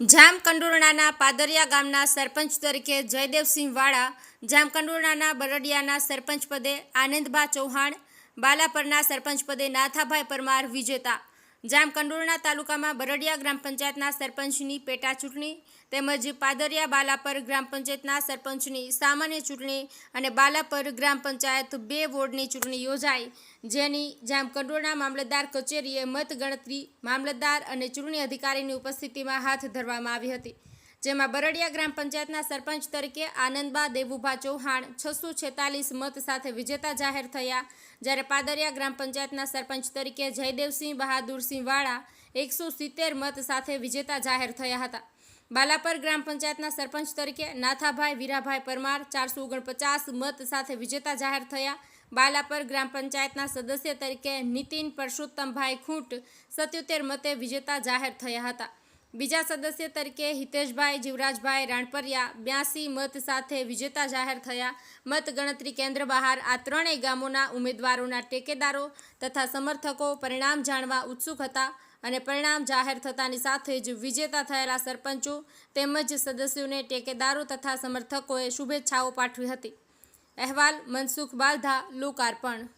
જામકંડોરણાના પાદરિયા ગામના સરપંચ તરીકે જયદેવસિંહ વાળા, જામકંડોરણાના બરડિયાના સરપંચ પદે આનંદભા ચૌહાણ, બાલાપરના સરપંચ પદે નાથાભાઈ પરમાર વિજેતા જામકંડોરણા તાલુકામાં બરડિયા ગ્રામ પંચાયતના સરપંચની પેટા ચૂંટણી તેમજ પાદરિયા બાલાપર ગ્રામ પંચાયતના સરપંચની સામાન્ય ચૂંટણી અને બાલાપર ગ્રામ પંચાયત બે વોર્ડની ચૂંટણી યોજાઈ. જેની જામકંડોરણા મામલતદાર કચેરીએ મતગણતરી મામલતદાર અને ચૂંટણી અધિકારીની ઉપસ્થિતિમાં હાથ ધરવામાં આવી હતી. જેમાં બરડિયા ગ્રામ પંચાયતના સરપંચ તરીકે આનંદબા દેવુભા ચૌહાણ, છસો છેતાલીસ મત સાથે વિજેતા જાહેર થયા. જ્યારે પાદરિયા ગ્રામ પંચાયતના સરપંચ તરીકે જયદેવસિંહ બહાદુરસિંહ વાળા એકસો સિત્તેર મત સાથે વિજેતા જાહેર થયા હતા. બાલાપર ગ્રામ પંચાયતના સરપંચ તરીકે નાથાભાઈ વીરાભાઈ પરમાર ચારસો ઓગણપચાસ મત સાથે વિજેતા જાહેર થયા. બાલાપર ગ્રામ પંચાયતના સદસ્ય તરીકે નીતિન પરસોત્તમભાઈ ખૂંટ સત્યોતેર મતે વિજેતા જાહેર થયા હતા. બીજા સદસ્ય તરીકે હિતેશભાઈ, જીવરાજભાઈ રાણપરિયા, બ્યાસી મત સાથે વિજેતા જાહેર થયા. મતગણતરી કેન્દ્ર બહાર આ ત્રણેય ગામોના ઉમેદવારોના ટેકેદારો તથા સમર્થકો પરિણામ જાણવા ઉત્સુક હતા અને પરિણામ જાહેર થતાની સાથે જ વિજેતા થયેલા સરપંચો તેમજ સદસ્યોને ટેકેદારો તથા સમર્થકોએ શુભેચ્છાઓ પાઠવી હતી. અહેવાલ મનસુખ બાલધા, લોકાર્પણ.